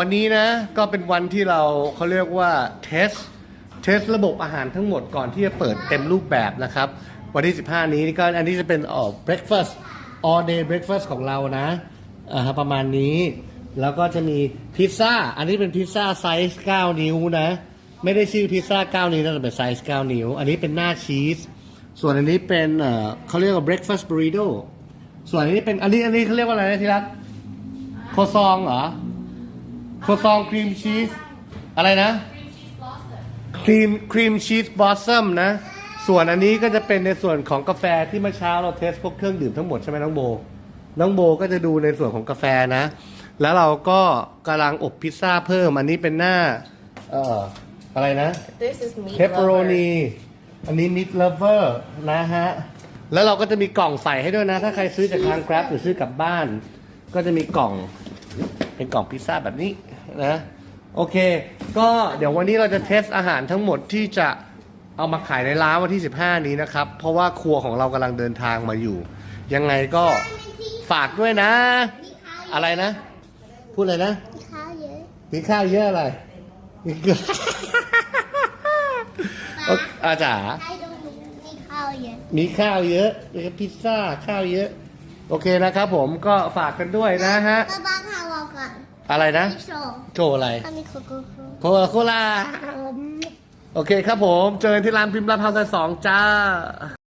วันนี้นะก็เป็นวันที่เราเขาเรียกว่าเทสเทสระบบอาหารทั้งหมดก่อนที่จะเปิดเต็มรูปแบบนะครับ วันที่ 15 นี้นี่ก็อันนี้จะเป็นออ breakfast all day breakfast ของเรานะอ่าประมาณนี้ แล้วก็จะมีพิซซ่า อันนี้เป็นพิซซ่าไซส์ 9 นิ้วนะ ไม่ได้ชื่อพิซซ่า 9 นิ้วนะแต่เป็นไซส์ 9 นิ้ว อันนี้เป็นหน้าชีส ส่วนอันนี้เป็นเอ่อเขาเรียกว่า breakfast burrito ส่วนอันนี้เป็นอันนี้อันนี้เขาเรียกว่าอะไรนะที่รักโคซองเหรอ โคซองครีมชีสอะไรนะครีมครีมชีสบอสซัมนะ ส่วนอันนี้ก็จะเป็นในส่วนของกาแฟที่เมื่อเช้าเราเทสพวกเครื่องดื่มทั้งหมดใช่ไหมน้องโบ น้องโบก็จะดูในส่วนของกาแฟนะ แล้วเราก็กำลังอบพิซซ่าเพิ่ม อันนี้เป็นหน้า เอ่อ อะไรนะ This is meat เพปเปอโรนี อันนี้มิดเลเวอร์นะฮะ แล้วเราก็จะมีกล่องใส่ให้ด้วยนะ ถ้าใครซื้อจากทาง Grab หรือซื้อกลับบ้าน ก็จะมีกล่อง เป็นกล่องพิซซ่าแบบนี้ นะโอเค ก็เดี๋ยววันนี้เราจะเทสอาหารทั้งหมดที่จะเอามาขายในร้านวันที่ 15 นี้นะครับ เพราะว่าครัวของเรากำลังเดินทางมาอยู่ ยังไงก็ฝากด้วยนะ อะไรนะ พูดเลยนะข้าวเยอะมีข้าวเยอะอะไรมีเกลือโอ๊ะอาจ๋าใช่ตรงนี้มีข้าวเยอะมีข้าวเยอะมีพิซซ่าข้าวเยอะ โอเคนะครับผมก็ฝากกันด้วยนะฮะก็บ้างข้าวเราก่ อนอะไรนะมีโชว์โชว์อะไรถ้ามีโคโค่โค่โคลาโคลา โอเคครับผม เจอกันที่ร้านพิมพ์รับพาวซอยสองจ้า